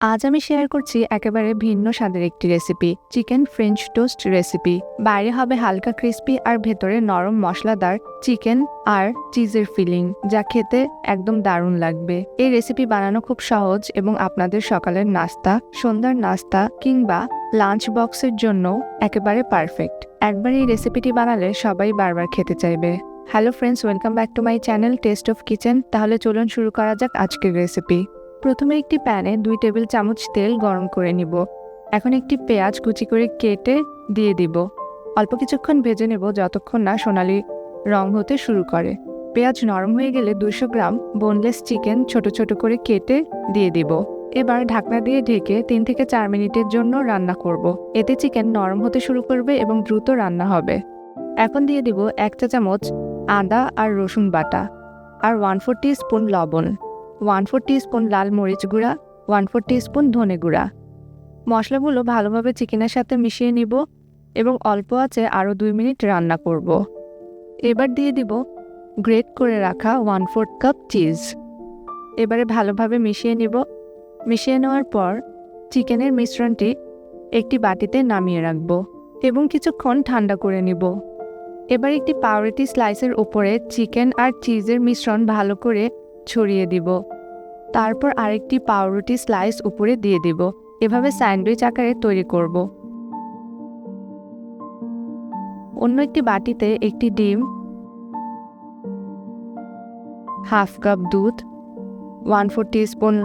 আজ আমি শেয়ার করছি একেবারে ভিন্ন স্বাদের একটি recipe chicken French toast recipe বাইরে হবে হালকা ক্রিস্পি আর ভেতরে নরম মশলাদার চিকেন আর চিজের ফিলিং যা খেতে একদম দারুণ লাগবে। এই রেসিপি বানানো খুব সহজ এবং আপনাদের সকালের নাস্তা, সন্ধ্যার নাস্তা কিংবা লাঞ্চ বক্সের জন্য একেবারে পারফেক্ট একবার এই রেসিপিটি বানালে সবাই বারবার খেতে চাইবে। Hello friends welcome back to my channel taste of kitchen তাহলে চলুন শুরু করা যাক আজকের রেসিপি প্রথমে একটি প্যানে দুই টেবিল চামচ তেল গরম করে নিব। এখন একটি পেঁয়াজ কুচি করে কেটে দিয়ে দিব। অল্প কিছুক্ষণ ভেজে নেব যতক্ষণ না সোনালি রং হতে শুরু করে। পেঁয়াজ নরম হয়ে গেলে দুশো গ্রাম বোনলেস চিকেন ছোট ছোট করে কেটে দিয়ে দিব। এবার ঢাকনা দিয়ে ঢেকে তিন থেকে চার মিনিটের জন্য রান্না করব। এতে চিকেন নরম হতে শুরু করবে এবং দ্রুত রান্না হবে। এখন দিয়ে দিব এক চা চামচ আদা আর রসুন বাটা আর ওয়ান ফোর স্পুন লবণ। ওয়ান ফোর স্পুন লাল মরিচ গুঁড়া, ওয়ান ফোর স্পুন ধনে গুঁড়া। মশলাগুলো ভালোভাবে চিকেনের সাথে মিশিয়ে নিব এবং অল্প আছে আরও দুই মিনিট রান্না করব। এবার দিয়ে দিব গ্রেট করে রাখা ওয়ান ফোর্থ কাপ চিজ। এবারে ভালোভাবে মিশিয়ে নিব। মিশিয়ে নেওয়ার পর চিকেনের মিশ্রণটি একটি বাটিতে নামিয়ে রাখব এবং কিছুক্ষণ ঠান্ডা করে নিব। এবার একটি পাউরুটি স্লাইসের উপরে চিকেন আর চিজের মিশ্রণ ভালো করে ছড়িয়ে দিব। তারপর আরেকটি পাউরুটি স্লাইস উপরে দিয়ে দিব। এভাবে স্যান্ডউইচ আকারে তৈরি করব। অন্য একটি বাটিতে একটি ডিম, হাফ কাপ দুধ, one four spoon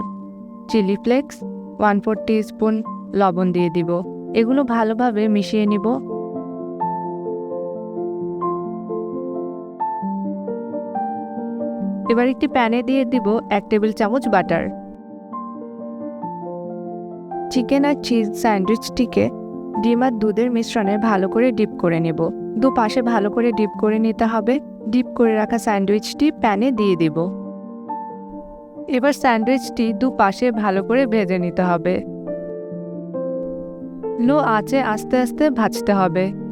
chilli flakes, one four spoon লবণ দিয়ে দিব। এগুলো ভালোভাবে মিশিয়ে নিব। এবার একটি প্যানে দিয়ে দিব এক টেবিল চামচ বাটার। চিকেন আর চিজ স্যান্ডউইচটিকে ডিম আর দুধের মিশ্রণে ভালো করে ডিপ করে নেব। দু পাশে ভালো করে ডিপ করে নিতে হবে। ডিপ করে রাখা স্যান্ডউইচটি প্যানে দিয়ে দিব। এবার স্যান্ডউইচটি দু পাশে ভালো করে ভেজে নিতে হবে। লো আঁচে আস্তে আস্তে ভাজতে হবে।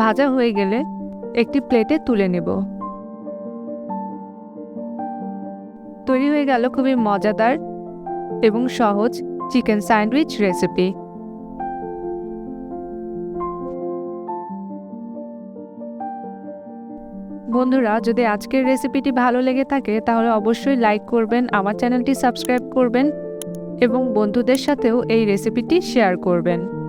ভাজা হয়ে গেলে একটি প্লেটে তুলে নেব। তৈরি হয়ে গেল খুবই মজাদার এবং সহজ চিকেন স্যান্ডউইচ রেসিপি। বন্ধুরা, যদি আজকের রেসিপিটি ভালো লেগে থাকে, তাহলে অবশ্যই লাইক করবেন, আমার চ্যানেলটি সাবস্ক্রাইব করবেন এবং বন্ধুদের সাথেও এই রেসিপিটি শেয়ার করবেন।